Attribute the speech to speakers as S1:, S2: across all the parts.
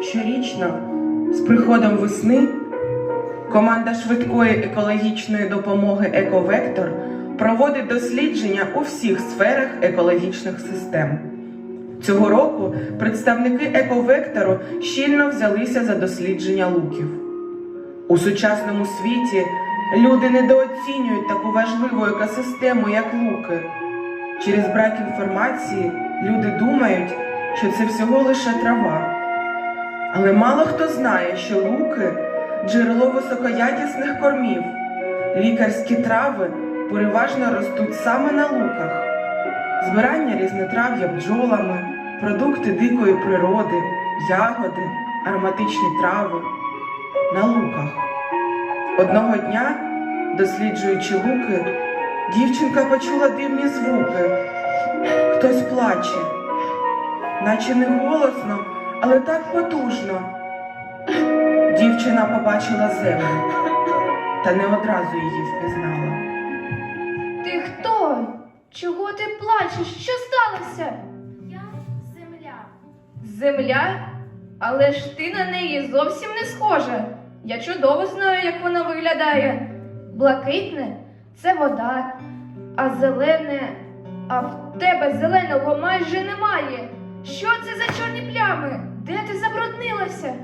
S1: Щорічно, з приходом весни, команда швидкої екологічної допомоги Ековектор проводить дослідження у всіх сферах екологічних систем. Цього року представники Ековектору щільно взялися за дослідження луків. У сучасному світі люди недооцінюють таку важливу екосистему, як луки. Через брак інформації люди думають, що це всього лише трава. Але мало хто знає, що луки джерело високоякісних кормів. Лікарські трави переважно ростуть саме на луках. Збирання різнотрав'я бджолами, продукти дикої природи, ягоди, ароматичні трави на луках. Одного дня, досліджуючи луки, дівчинка почула дивні звуки. Хтось плаче, наче не голосно, але так потужно. Дівчина побачила землю, та не одразу її впізнала.
S2: Ти хто? Чого ти плачеш? Що сталося?
S3: Я земля.
S2: Земля? Але ж ти на неї зовсім не схожа. Я чудово знаю, як вона виглядає. Блакитне це вода, а зелене, а в тебе зеленого майже немає. Що це за чорні плями? Де ти забруднилася?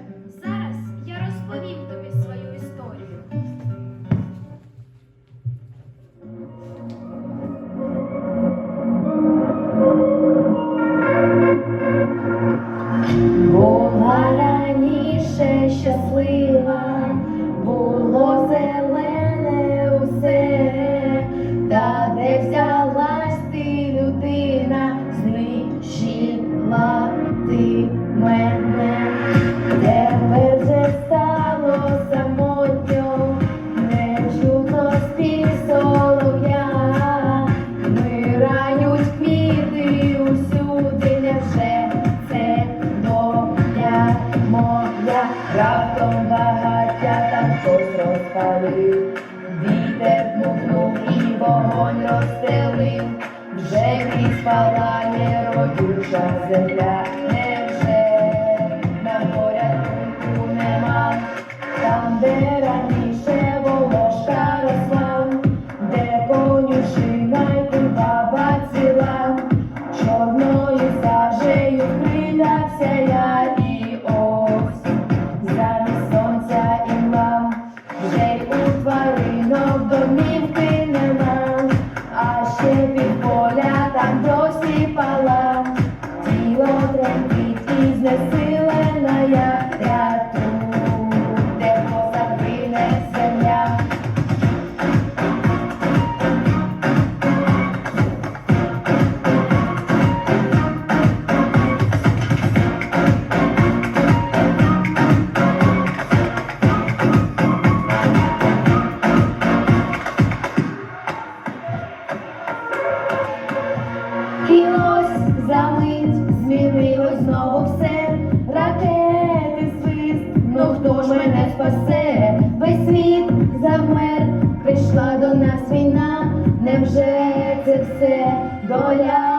S4: Мене, тепер вже стало самотньо, не спів солов'я, вмирають квіти усюди, невже це доля моя, раптом багаття там хтось розпалив, вітер дмухнув і вогонь розстелив, вже крізь палає родюча земля, deseo. Goya.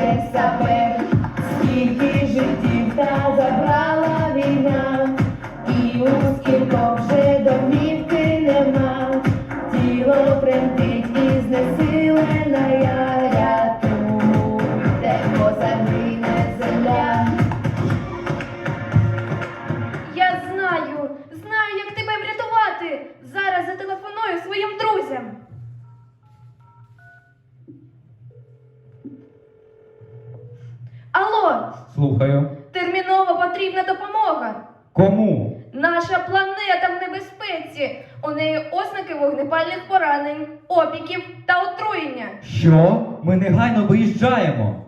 S4: не забив.
S5: Слухаю.
S4: Терміново потрібна допомога.
S5: Кому?
S4: Наша планета в небезпеці. У неї ознаки вогнепальних поранень, опіків та отруєння.
S5: Що? Ми негайно виїжджаємо.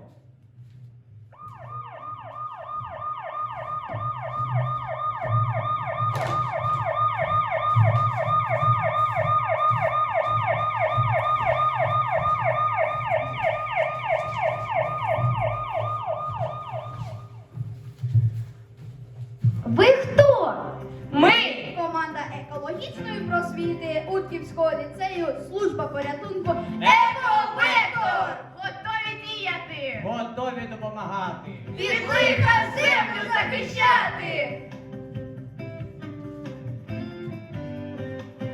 S2: Просвіти Утківського ліцею служба порятунку
S4: Ековектор! Готові діяти!
S6: Готові допомагати.
S4: Від лиха землю захищати!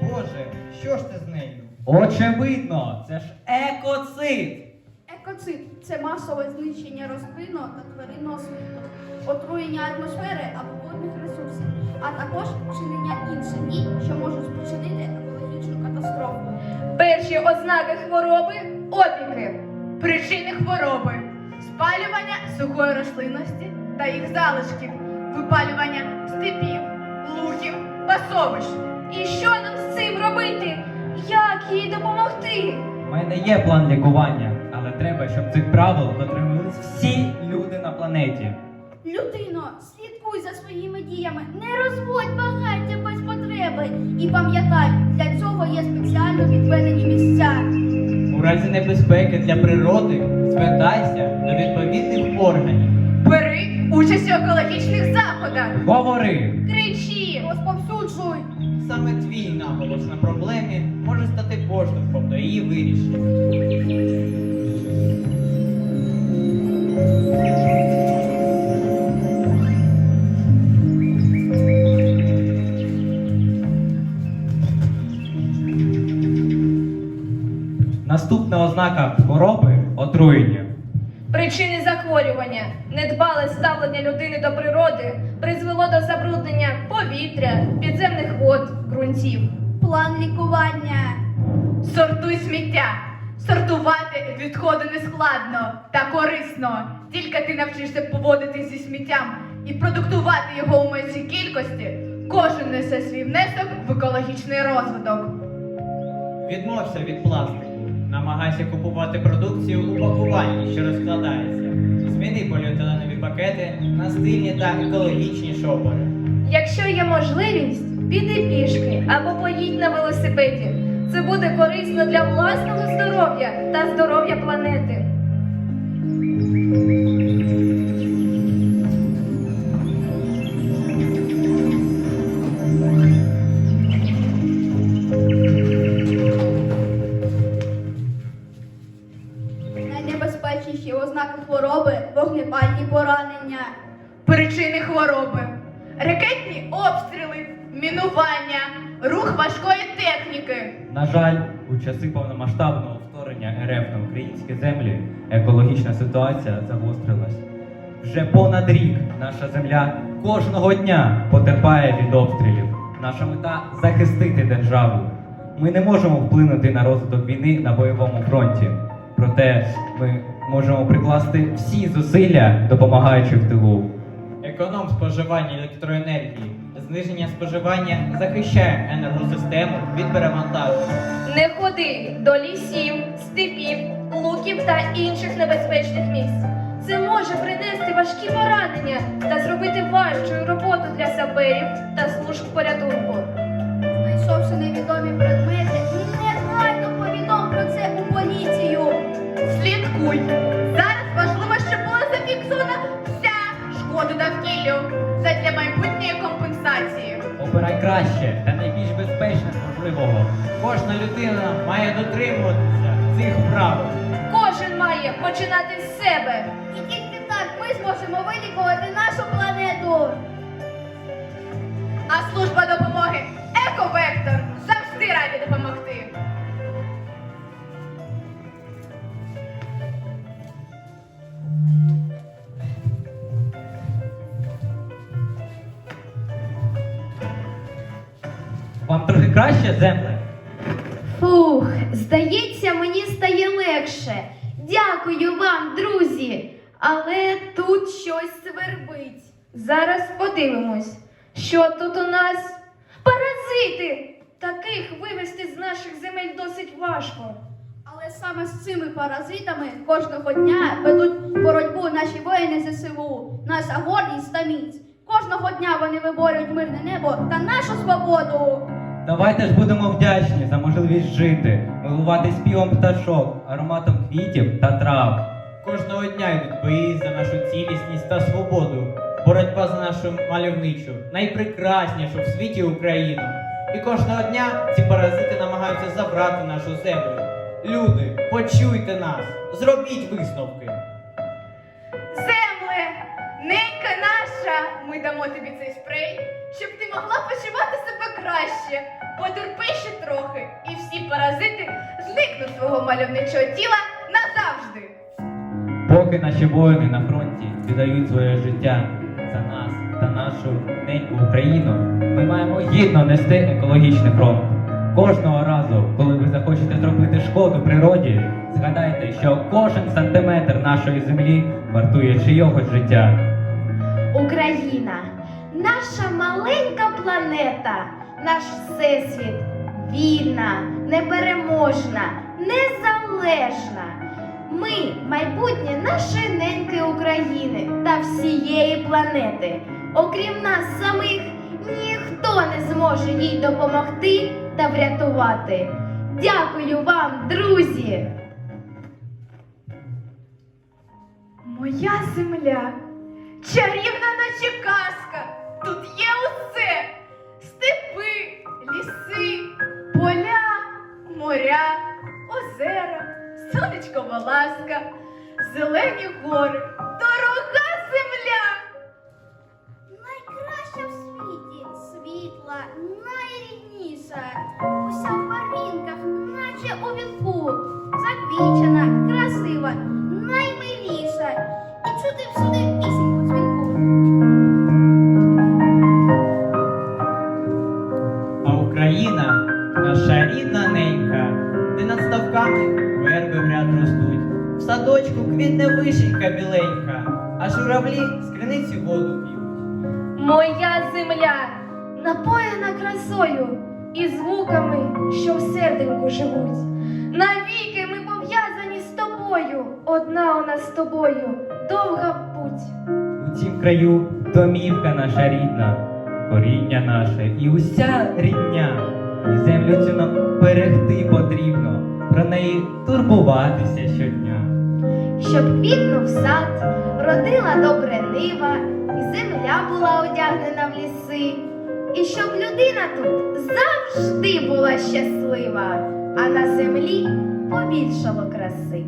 S6: Боже, що ж це з нею?
S5: Очевидно, це ж екоцид.
S2: Екоцид це масове знищення рослинного та тваринного світу, отруєння атмосфери або водних ресурсів, а також вчинення інших дій, що можуть спричинити екологічну катастрофу.
S4: Перші ознаки хвороби опіки. Причини хвороби. Спалювання сухої рослинності та їх залишків, випалювання степів, лугів, пасовищ. І що нам з цим робити? Як їй допомогти?
S5: У мене є план лікування, але треба, щоб цих правил дотримувались всі люди на планеті.
S2: Людино, слідкуй за своїми діями, не розводь багаття без потреби. І пам'ятай, для цього є спеціально відведені місця.
S6: У разі небезпеки для природи звертайся до відповідних органів.
S4: Бери участь у екологічних заходах.
S5: Говори!
S4: Кричи!
S2: Розповсюджуй.
S6: Саме твій наголос на проблемі може стати поштовхом до її вирішення.
S5: Ознака хвороби отруєння.
S4: Причини захворювання, недбале ставлення людини до природи призвело до забруднення повітря, підземних вод, ґрунтів.
S2: План лікування.
S4: Сортуй сміття. Сортувати відходи не складно та корисно. Тільки ти навчишся поводитись зі сміттям і продуктувати його у меншій кількості. Кожен несе свій внесок в екологічний розвиток.
S6: Відмовся від пластику. Намагайся купувати продукцію у пакуванні, що розкладається. Зміни поліетиленові пакети на стильні та екологічні шопери.
S4: Якщо є можливість, піди пішки або поїдь на велосипеді. Це буде корисно для власного здоров'я та здоров'я планети.
S5: Українські землі екологічна ситуація загострилась. Вже понад рік наша земля кожного дня потерпає від обстрілів. Наша мета захистити державу. Ми не можемо вплинути на розвиток війни на бойовому фронті. Проте ми можемо прикласти всі зусилля, допомагаючи в тилу.
S6: Економ споживання електроенергії. Зниження споживання захищає енергосистему від перевантаження.
S4: Не ходи до лісів, степів, луків та інших небезпечних місць. Це може принести важкі поранення та зробити важчою роботу для саперів та служб порятунку.
S2: Знайшовши невідомі предмети, негайно повідом про це у поліцію.
S4: Слідкуй! Зараз важливо, щоб була зафіксована вся шкода довкіллю задля майбутньої компенсації.
S5: Обирай краще та найбільш безпечне можливого.
S6: Кожна людина має дотримуватися цих правил.
S4: Починати з себе.
S2: І тільки так ми зможемо вилікувати нашу планету.
S4: А служба допомоги Ековектор завжди раді допомогти.
S5: Вам трохи краще земле?
S7: Фух, здається, мені стає легше. Дякую вам, друзі. але тут щось свербить.
S8: Зараз подивимось, що тут у нас паразити. Таких вивести з наших земель досить важко.
S2: Але саме з цими паразитами кожного дня ведуть боротьбу наші воїни ЗСУ, наша гордість та міць. Кожного дня вони виборюють мирне небо та нашу свободу.
S5: Давайте ж будемо вдячні за можливість жити, милувати співом пташок, ароматом квітів та трав.
S6: Кожного дня йдуть бої за нашу цілісність та свободу. Боротьба за нашу мальовничу, найпрекраснішу в світі Україну. І кожного дня ці паразити намагаються забрати нашу землю. Люди, почуйте нас, зробіть висновки.
S8: Краще. Потерпи ще трохи, і всі паразити зникнуть з твого мальовничого тіла назавжди.
S5: Поки наші воїни на фронті віддають своє життя за нас та нашу неньку Україну, ми маємо гідно нести екологічний фронт. Кожного разу, коли ви захочете зробити шкоду природі, згадайте, що кожен сантиметр нашої землі вартує чийогось життя.
S7: Україна, наша маленька планета, наш всесвіт, вільна, непереможна, незалежна. Ми майбутнє нашої неньки України та всієї планети. Окрім нас самих, ніхто не зможе їй допомогти та врятувати. Дякую вам, друзі!
S8: Моя земля, чарівна наче казка, тут є усе: ліси, поля, моря, озера, сонечкова ласка, зелені гори, дорога земля.
S2: Найкраща в світі, світла, найрідніша. Уся в барвінках, наче у вінку. Заквічена,
S6: журавлі з криниці воду п'ють.
S8: Моя земля напоєна красою і звуками, що в серденьку живуть. Навіки ми пов'язані з тобою, одна у нас з тобою, довга путь.
S5: У цім краю домівка наша рідна, коріння наше і уся рідня. І землю цю нам берегти потрібно, про неї турбуватися щодня.
S7: щоб квітнув сад, родила добре нива, і земля була одягнена в ліси, і щоб людина тут завжди була щаслива, а на землі побільшало краси.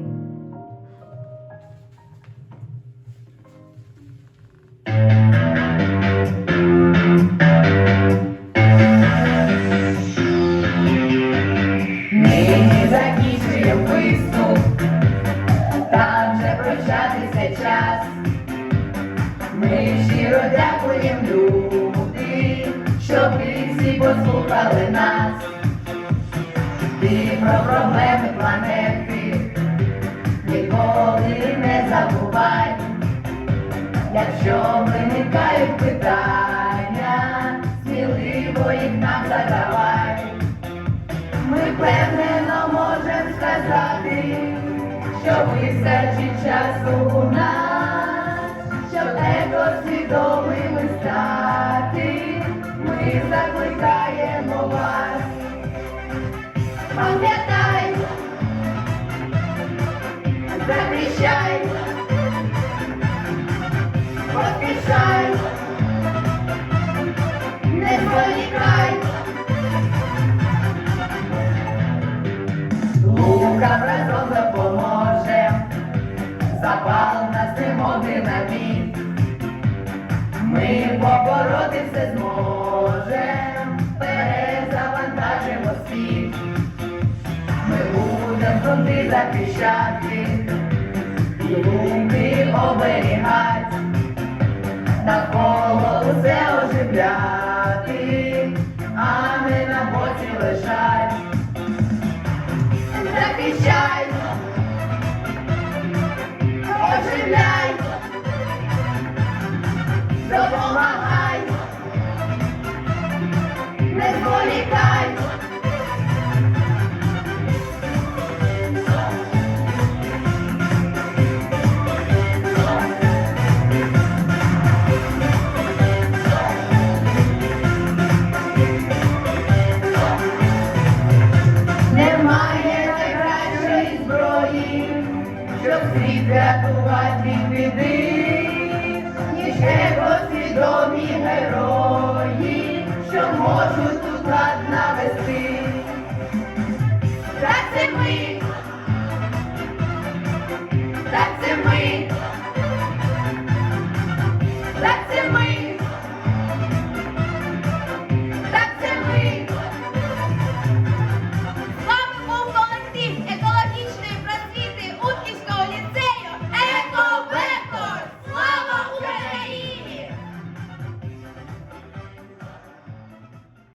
S4: Люди, що всі послухали нас. Ти про проблеми планети ніколи не забувай. Якщо виникають питання, сміливо їх нам задавай. Ми впевнено можемо сказати, що вистачить часу у нас, щоб екосвідомими стати. Ми закликаємо вас. Пам'ятай, захищай, поспішай, не зволікай. Лукам разом допоможе, запал нас тримоги на. Ми побороти і оберігать, оберігати, навколо усе оживляти, тут лад навести. Це ми,